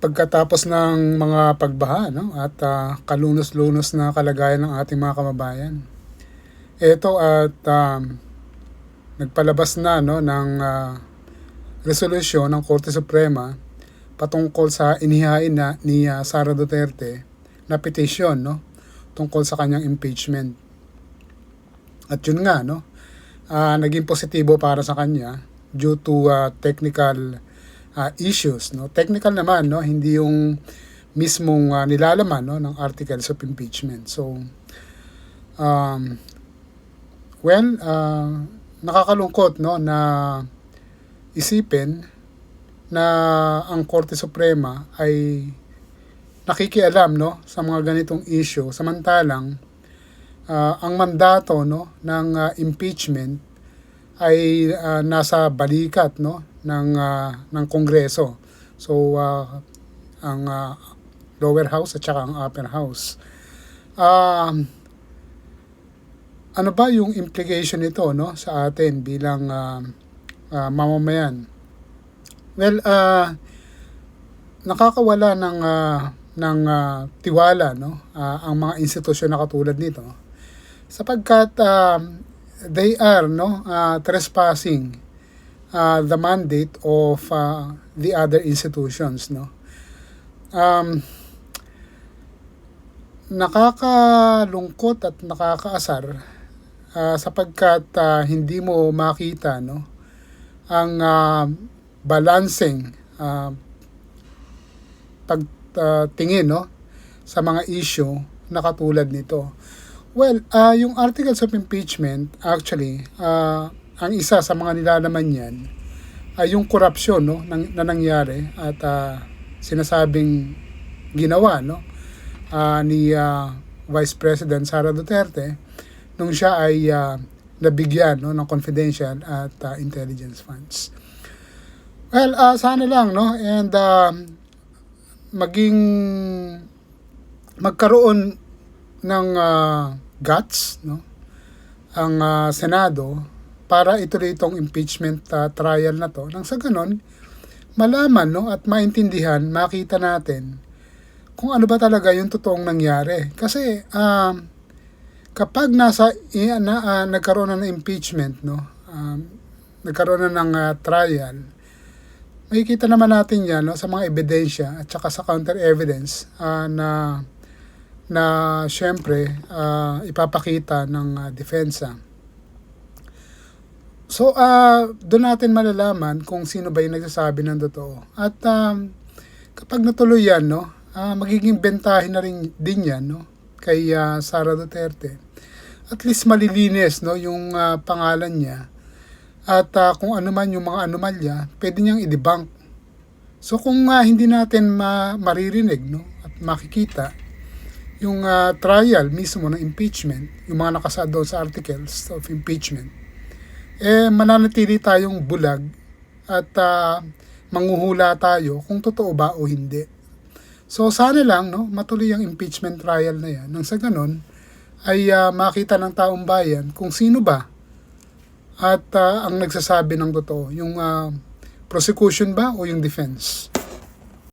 pagkatapos ng mga pagbaha no, at ah, kalunos-lunos na kalagayan ng ating mga kababayan. Ito at um, nagpalabas na no, ng ah, resolusyon ng Korte Suprema patungkol sa inihain na ni ah, Sara Duterte na petition no, tungkol sa kanyang impeachment. At yun nga, no, ah, naging positibo para sa kanya due to ah, technical ah, issues. No? Technical naman, no? hindi yung mismong ah, nilalaman no? ng articles of impeachment. So, um, well, ah, nakakalungkot no? na isipin na ang Korte Suprema ay nakikialam no sa mga ganitong issue samantalang ah, ang mandato no ng ah, impeachment ay ah, nasa balikat no ng ah, ng Kongreso. So ah, ang ah, lower house at saka ang upper house. Um ano ba yung implication nito no sa atin bilang ah, ah, mamamayan? Well, ah nakakawala ng ah, ng ah, tiwala no ah, ang mga institusyon na katulad nito sapagkat um, they are no uh, trespassing uh, the mandate of uh, the other institutions no? Um, nakakalungkot at nakakaasar uh, sapagkat uh, hindi mo makita no? Ang uh, balancing uh, pagtingin no? Sa mga issue na katulad nito. Well, uh, yung articles of impeachment, actually, uh, ang isa sa mga nilalaman niyan ay yung korupsyon no, nang, na nangyari at uh, sinasabing ginawa no, uh, ni uh, Vice President Sara Duterte nung siya ay uh, nabigyan no, ng confidential at uh, intelligence funds. Well, uh, sana lang, no, and uh, maging magkaroon ng uh, guts no ang uh, Senado para ituloy itong impeachment uh, trial na to nang sa ganon malaman no at maintindihan makita natin kung ano ba talaga yung totoong nangyari kasi uh, kapag nasa uh, na, uh, nagkaroon na ng impeachment no um, nagkaroon na ng uh, trial makikita naman natin yan no, sa mga ebidensya at saka sa counter evidence uh, na na syempre uh, ipapakita ng uh, depensa. So, uh, doon natin malalaman kung sino ba yung nagsasabi ng totoo. At um, kapag natuloy yan, no, uh, magiging bentahin na rin din yan no, kay uh, Sara Duterte. At least malilinis no, yung uh, pangalan niya. At uh, kung ano man yung mga anomalya, pwede niyang i-debunk. So kung uh, hindi natin ma- maririnig no, at makikita, yung uh, trial mismo ng impeachment, yung mga nakasaad doon sa articles of impeachment, eh mananatili tayong bulag at uh, manguhula tayo kung totoo ba o hindi. So sana lang no, matuloy ang impeachment trial na yan. Nang sa ganun ay uh, makita ng taong bayan kung sino ba at uh, ang nagsasabi ng totoo, yung uh, prosecution ba o yung defense.